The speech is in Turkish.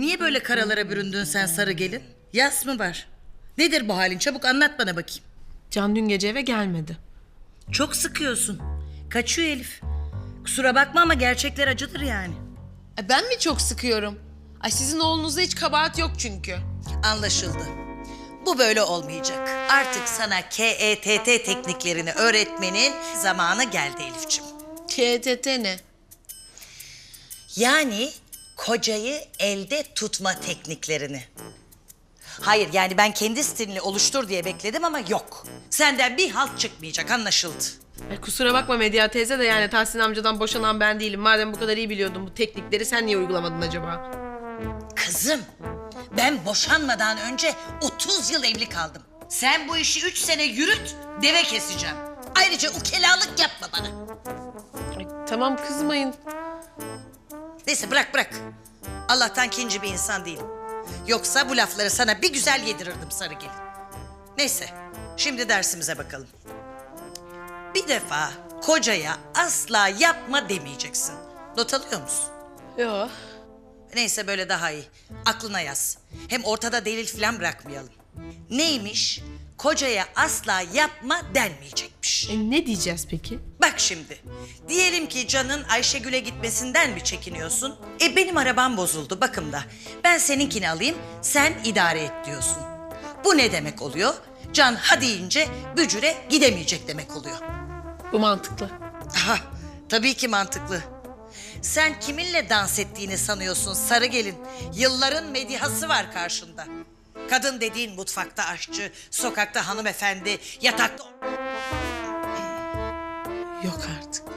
Niye böyle karalara büründün sen sarı gelin? Yas mı var? Nedir bu halin? Çabuk anlat bana bakayım. Can dün gece eve gelmedi. Çok sıkıyorsun. Kaçıyor Elif. Kusura bakma ama gerçekler acıdır yani. E ben mi çok sıkıyorum? Ay sizin oğlunuzda hiç kabahat yok çünkü. Anlaşıldı. Bu böyle olmayacak. Artık sana KETT tekniklerini öğretmenin zamanı geldi Elif'ciğim. KTT ne? Yani kocayı elde tutma tekniklerini. Hayır yani ben kendi stilini oluştur diye bekledim ama yok. Senden bir halt çıkmayacak anlaşıldı. Ay kusura bakma Medya teyze de yani Tahsin amcadan boşanan ben değilim. Madem bu kadar iyi biliyordun bu teknikleri sen niye uygulamadın acaba? Kızım ben boşanmadan önce 30 yıl evli kaldım. Sen bu işi 3 sene yürüt deve keseceğim. Ayrıca ukelalık yapma bana. Ay, tamam kızmayın. Neyse bırak bırak. Allah'tan kinci bir insan değilim. Yoksa bu lafları sana bir güzel yedirirdim sarı gelin. Neyse şimdi dersimize bakalım. Bir defa kocaya asla yapma demeyeceksin. Not alıyor musun? Yo. Neyse böyle daha iyi. Aklına yaz. Hem ortada delil falan bırakmayalım. Neymiş? Kocaya asla yapma denmeyecekmiş. E ne diyeceğiz peki? Bak şimdi. Diyelim ki Can'ın Ayşegül'e gitmesinden mi çekiniyorsun? E benim arabam bozuldu bakımda. Ben seninkini alayım, sen idare et diyorsun. Bu ne demek oluyor? Can hadi deyince bücüre gidemeyecek demek oluyor. Bu mantıklı. Aha, tabii ki mantıklı. Sen kiminle dans ettiğini sanıyorsun sarı gelin? Yılların medihası var karşında. Kadın dediğin mutfakta aşçı, sokakta hanımefendi, yatakta yok artık.